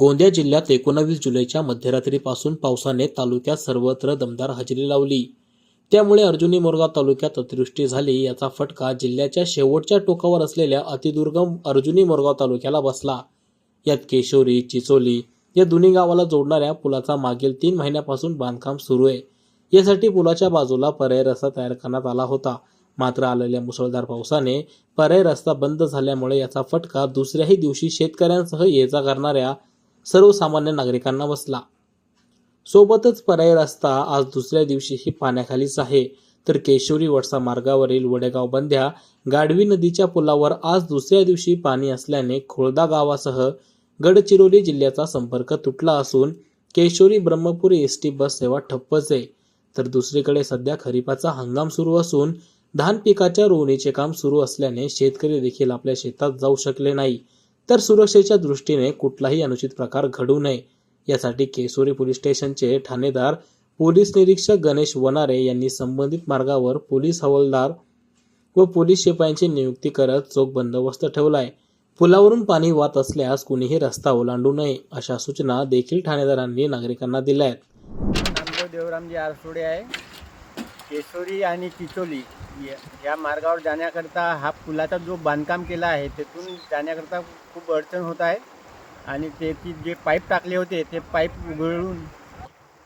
गोंदिया जिल्ह्यात एकोणावीस जुलैच्या मध्यरात्रीपासून पावसाने तालुक्यात सर्वत्र दमदार हजेरी लावली. त्यामुळे अर्जुनी मोरगाव तालुक्यात अतिवृष्टी झाली. याचा फटका जिल्ह्याच्या शेवटच्या टोकावर असलेल्या अतिदुर्गम अर्जुनी मोरगाव तालुक्याला बसला. यात केशोरी चिचोली या दोन्ही गावाला जोडणाऱ्या पुलाचा मागील तीन महिन्यापासून बांधकाम सुरू आहे. यासाठी पुलाच्या बाजूला पर्याय रस्ता तयार करण्यात आला होता. मात्र आलेल्या मुसळधार पावसाने पर्याय रस्ता बंद झाल्यामुळे याचा फटका दुसऱ्याही दिवशी शेतकऱ्यांसह ये जा करणाऱ्या सर्वसामान्य नागरिकांना बसला. सोबतच पर्याय रस्ता आज दुसऱ्या दिवशीही पाण्याखालीच आहे. तर केशोरी वडसा मार्गावरील वडेगाव बंध्या गाढवी नदीच्या पुलावर आज दुसऱ्या दिवशी पाणी असल्याने खोळदा गावासह गडचिरोली जिल्ह्याचा संपर्क तुटला असून Keshori Brahmapuri S T bus सेवा ठप्पच आहे. तर दुसरीकडे सध्या खरीपाचा हंगाम सुरू असून धान पिकाच्या रोवणीचे काम सुरू असल्याने शेतकरी देखील आपल्या शेतात जाऊ शकले नाही. तर सुरक्षेच्या दृष्टीने कुठलाही अनुचित प्रकार घडू नये. यासाठी केसोरी पोलीस स्टेशनचे ठाणेदार पोलीस निरीक्षक गणेश वनारे यांनी संबंधित मार्गावर पोलीस हवालदार व पोलीस शिपायांची नियुक्ती करत चोख बंदोबस्त ठेवलाय. पुलावरून पाणी वाहत असल्यास कुणीही रस्ता ओलांडू नये अशा सूचना देखील ठाणेदारांनी नागरिकांना दिल्या आहेत देवरामजी आरसोडे आहे. केशोरी आणि चिचोली या- या मार्गावर जाण्याकरता हा पुलाचा जो बांधकाम केला आहे तेथून जाण्याकरता खूप अडचण होत आहे. आणि त्याची जे पाईप टाकले होते ते पाईप उघडून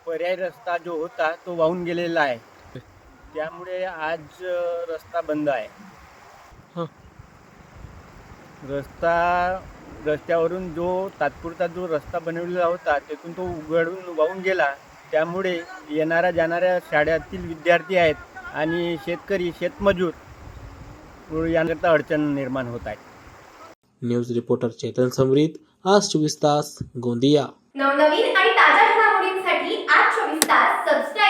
पर्याय रस्ता जो होता तो वाहून गेलेला आहे. त्यामुळे आज रस्ता बंद आहे. रस्ता रस्त्यावरून जो तात्पुरता जो रस्ता बनवलेला होता तेथून तो उघडून वाहून गेला. त्यामुळे येणाऱ्या जाणाऱ्या शाळेतील विद्यार्थी आहेत आणि शेतकरी शेतमजूर यांकरता अडचण निर्माण होत आहे न्यूज रिपोर्टर चेतन समरीत आज चोवीस तास गोंदिया. नवनवीन आणि ताज्या घडामोडींसाठी आज चोवीस तास सबस्क्राईब